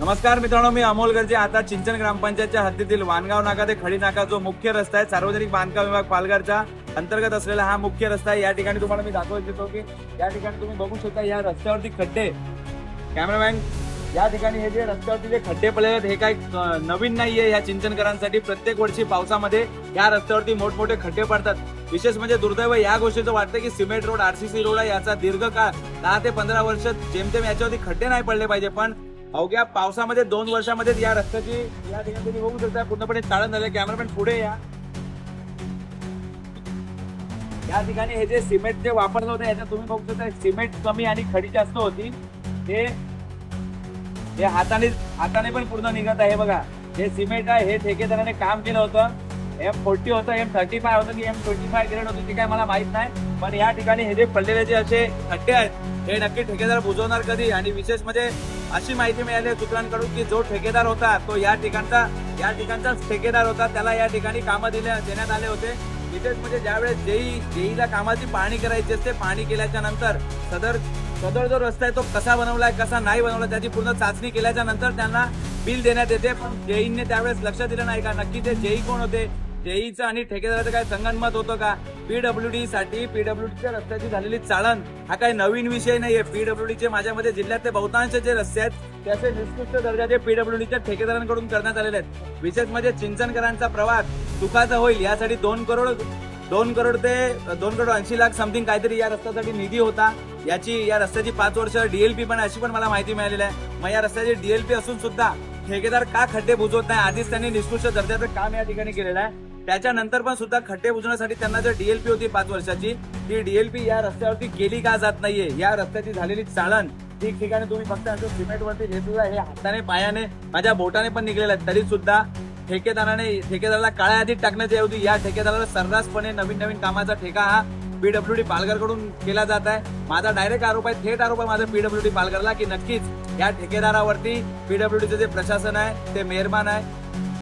नमस्कार मित्रांनो मी अमोल गर्जे. आता चिंचन ग्रामपंचायतच्या हद्दीतील वानगाव नाका ते खडी नाका जो मुख्य रस्ता आहे सार्वजनिक बांधकाम विभाग पालघरचा अंतर्गत असलेला हा मुख्य रस्ता आहे. या ठिकाणी तुम्हाला मी दाखवत देतो की या ठिकाणी तुम्ही बघू शकता या रस्त्यावरती खड्डे कॅमेरामॅन या ठिकाणी हे जे रस्त्यावरती जे खड्डे पडलेले आहेत हे काय नवीन नाहीये या चिंचनकरांसाठी प्रत्येक वर्षी पावसामध्ये या रस्त्यावरती मोठमोठे खड्डे पडतात. विशेष म्हणजे दुर्दैव या गोष्टीचं वाटतं की सिमेंट रोड आरसीसी रोड आहे. याचा दीर्घकाळ दहा ते पंधरा वर्ष जेमतेम याच्यावरती खड्डे नाही पडले पाहिजे. पण अवघ्या पावसामध्ये दोन वर्षामध्ये या रस्त्याची या ठिकाणी तुम्ही बघू शकता. पूर्णपणे चाळण झाले. कॅमेरामॅन पुढे या. या ठिकाणी हे जे सिमेंट जे वापरलं होतं याच्यात तुम्ही बघू शकता. सिमेंट कमी आणि खडी जास्त होती. हे हे हाताने हाताने पण पूर्ण निघत आहे बघा. हे सिमेंट आहे हे ठेकेदाराने काम केलं होतं. एम फोर्टी होतं एम थर्टी फाय होतं की एम ट्वेंटी फाय ग्रेड होतं ते काय मला माहीत नाही. पण या ठिकाणी हे जे पडलेले जे असे खड्डे आहेत हे नक्की ठेकेदार बुजवणार कधी? आणि विशेष म्हणजे अशी माहिती मिळाली सूत्रांकडून की जो ठेकेदार होता तो या ठिकाणचा या ठिकाणचाच ठेकेदार होता. त्याला या ठिकाणी कामं दिले देण्यात आले होते. विशेष म्हणजे ज्यावेळेस जेई जेईला कामाची पाहणी करायची असते पाहणी केल्याच्यानंतर सदर सदर जो रस्ता आहे तो कसा बनवलाय कसा नाही बनवला त्याची पूर्ण चाचणी केल्याच्यानंतर त्यांना बिल देण्यात येते. पण जेईने त्यावेळेस लक्ष दिलं नाही का? नक्की ते जेई कोण होते? जेईचं आणि ठेकेदाराचं काय संगनमत होतं का? पीडब्ल्यू डी साठी पीडब्ल्यू डीच्या रस्त्याची झालेली चाळण हा काही नवीन विषय नाहीये. पीडब्ल्यू डीचे माझ्यामध्ये जिल्ह्यातले बहुतांश जे रस्ते आहेत त्याचे निकृष्ट दर्जाचे पीडब्ल्यू डीच्या ठेकेदारांकडून करण्यात आलेले आहेत. विशेष म्हणजे चिंचणकरांचा प्रवास सुखाचा होईल यासाठी दोन करोड दोन करोड ते दोन करोड ऐंशी लाख समथिंग काहीतरी या रस्त्यासाठी निधी होता. याची या रस्त्याची पाच वर्ष डीएलपी पण अशी पण मला माहिती मिळालेली आहे. मग या रस्त्याची डीएलपी असून सुद्धा ठेकेदार का खड्डे बुजवत नाही? आधीच त्यांनी निष्कृष्ट दर्जाचं काम या ठिकाणी केलेलं आहे. त्याच्यानंतर पण सुद्धा खड्डे बुजवण्यासाठी त्यांना जर डीएलपी होती पाच वर्षाची ती डीएलपी या रस्त्यावरती केली का जात नाहीये? या रस्त्याची झालेली चाळण ठिकठिकाणी तुम्ही फक्त असं सिमेंटवरती हे हाताने पायाने माझ्या बोटाने पण निघलेलं आहे तरी सुद्धा ठेकेदाराने ठेकेदाराला काळ्या यादीत टाकण्याच्या ऐवजी या ठेकेदाराला सर्रासपणे नवीन नवीन कामाचा ठेका हा पीडब्ल्यू डी पालघरकडून केला जात आहे. माझा डायरेक्ट आरोप आहे थेट आरोप आहे माझा पीडब्ल्यू डी पालघरला की नक्कीच या ठेकेदारावरती पीडब्ल्यू डीचं जे प्रशासन आहे ते मेहरबान आहे.